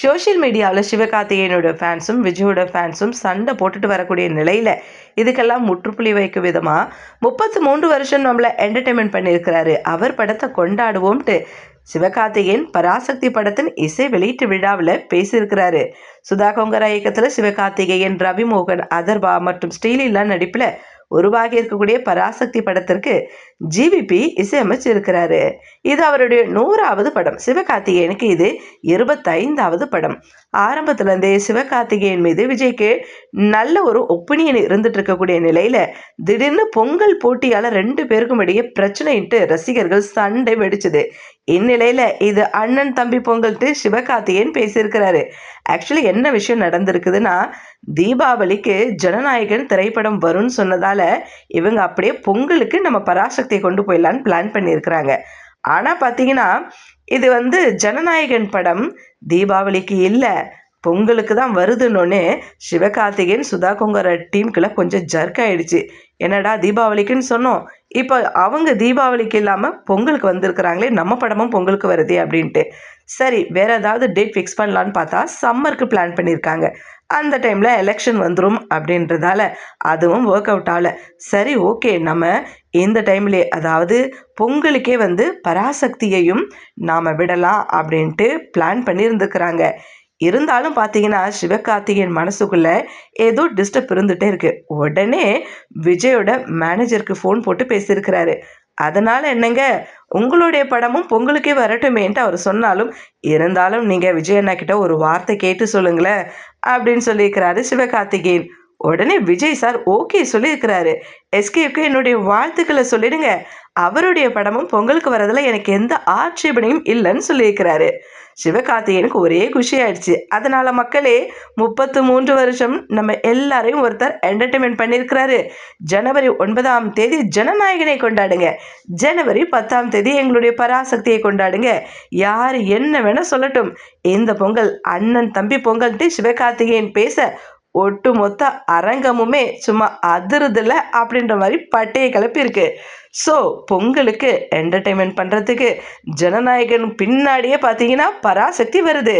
Social மீடியாவில் சிவகார்த்திகேயனோட ஃபேன்ஸும் விஜயோட ஃபேன்ஸும் சண்டை போட்டுட்டு வரக்கூடிய நிலையில் இதுக்கெல்லாம் முற்றுப்புள்ளி வைக்கும் விதமாக முப்பத்து மூன்று வருஷம் நம்மளை என்டர்டெயின்மெண்ட் பண்ணியிருக்கிறாரு. அவர் படத்தை கொண்டாடுவோம்ட்டு சிவகார்த்திகேயன் பராசக்தி படத்தின் இசை வெளியீட்டு விழாவில் பேசியிருக்கிறாரு. சுதா கொங்கரா இயக்கத்தில் சிவகார்த்திகேயன் ரவி மோகன் அதர்வா மற்றும் ஸ்ரீலீலா நடிப்பில் உருவாகி இருக்கக்கூடிய பராசக்தி படத்திற்கு ஜிவிபி இசையமைச்சிருக்கிறாரு. இது அவருடைய நூறாவது படம். சிவகார்த்திகேயனுக்கு இது இருபத்தைந்தாவது படம். ஆரம்பத்துலேருந்தே சிவகார்த்திகேயன் மீது விஜய்க்கு நல்ல ஒரு ஒப்பீனியன் இருந்துட்டு இருக்கக்கூடிய நிலையில் திடீர்னு பொங்கல் போட்டியால் ரெண்டு பேருக்கும் இடையே பிரச்சனைன்ட்டு ரசிகர்கள் சண்டை வெடிச்சது. இந்நிலையில் இது அண்ணன் தம்பி பொங்கல்ட்டு சிவகார்த்திகேயன் பேசியிருக்கிறாரு. ஆக்சுவலி என்ன விஷயம் நடந்திருக்குதுன்னா தீபாவளிக்கு ஜனநாயகன் திரைப்படம் வரும்னு சொன்னதால இவங்க அப்படியே பொங்கலுக்கு நம்ம பராசக்தியை கொண்டு போயிடலான்னு பிளான் பண்ணியிருக்கிறாங்க. ஆனால் பார்த்தீங்கன்னா இது வந்து ஜனநாயகன் படம் தீபாவளிக்கு இல்லை. பொங்கலுக்கு தான் வருதுன்னொன்னே சிவகார்த்திகேயன் சுதா கொங்கர டீமுக்குள்ள கொஞ்சம் ஜர்க் ஆயிடுச்சு. என்னடா தீபாவளிக்குன்னு சொன்னோம். இப்போ அவங்க தீபாவளிக்கு இல்லாமல் பொங்கலுக்கு வந்திருக்கிறாங்களே நம்ம படமும் பொங்கலுக்கு வருதே அப்படின்ட்டு. சரி வேற ஏதாவது டேட் ஃபிக்ஸ் பண்ணலான்னு பார்த்தா சம்மருக்கு பிளான் பண்ணியிருக்காங்க. அந்த டைமில் எலெக்ஷன் வந்துடும் அப்படின்றதால அதுவும் ஒர்க் அவுட் ஆகலை சரி ஓகே நம்ம இந்த டைம்லே அதாவது பொங்கலுக்கே வந்து பராசக்தியையும் நாம் விடலாம் அப்படின்ட்டு பிளான் பண்ணியிருந்துக்கிறாங்க இருந்தாலும் பார்த்தீங்கன்னா சிவகார்த்திகேயன் மனசுக்குள்ளே ஏதோ டிஸ்டர்ப் இருந்துகிட்டே இருக்குது உடனே விஜயோட மேனேஜருக்கு ஃபோன் போட்டு பேசியிருக்கிறாரு. அதனால் என்னங்க? உங்களுடைய படமும் பொங்கலுக்கே வரட்டுமேன்ட்டு அவர் சொன்னாலும் இருந்தாலும் நீங்கள் விஜய் அண்ணா கிட்ட ஒரு வார்த்தை கேட்டு சொல்லுங்களேன் அப்படின்னு சொல்லியிருக்கிறாரு சிவகார்த்திகேயன். உடனே விஜய் சார் ஓகே சொல்லியிருக்கிறாரு. எஸ்கேவுக்கு என்னுடைய வாழ்த்துக்களை சொல்லிடுங்க. அவருடைய படமும் பொங்கலுக்கு வரதில் எனக்கு எந்த ஆட்சேபனையும் இல்லைன்னு சொல்லியிருக்கிறாரு. சிவகார்த்திகேயனுக்கு ஒரே குஷி ஆயிடுச்சு அதனால மக்களே முப்பத்து மூன்று வருஷம் நம்ம எல்லாரையும் ஒருத்தர் என்டர்டைன்மெண்ட் பண்ணியிருக்கிறாரு. ஜனவரி ஒன்பதாம் தேதி ஜனநாயகனை கொண்டாடுங்க. ஜனவரி பத்தாம் தேதி எங்களுடைய பராசக்தியை கொண்டாடுங்க. யார் என்ன வேணால் சொல்லட்டும். இந்த பொங்கல் அண்ணன் தம்பி பொங்கல்ட்டு சிவகார்த்திகேயன் பேச ஒட்டுமொத்த அரங்கமுமே சும்மா அதிருதில்ல அப்படின்ற மாதிரி பட்டையை கிளப்பியிருக்கு. ஸோ பொங்கலுக்கு என்டர்டெயின்மெண்ட் பண்ணுறதுக்கு ஜனநாயகன் பின்னாடியே பார்த்தீங்கன்னா பராசக்தி வருது.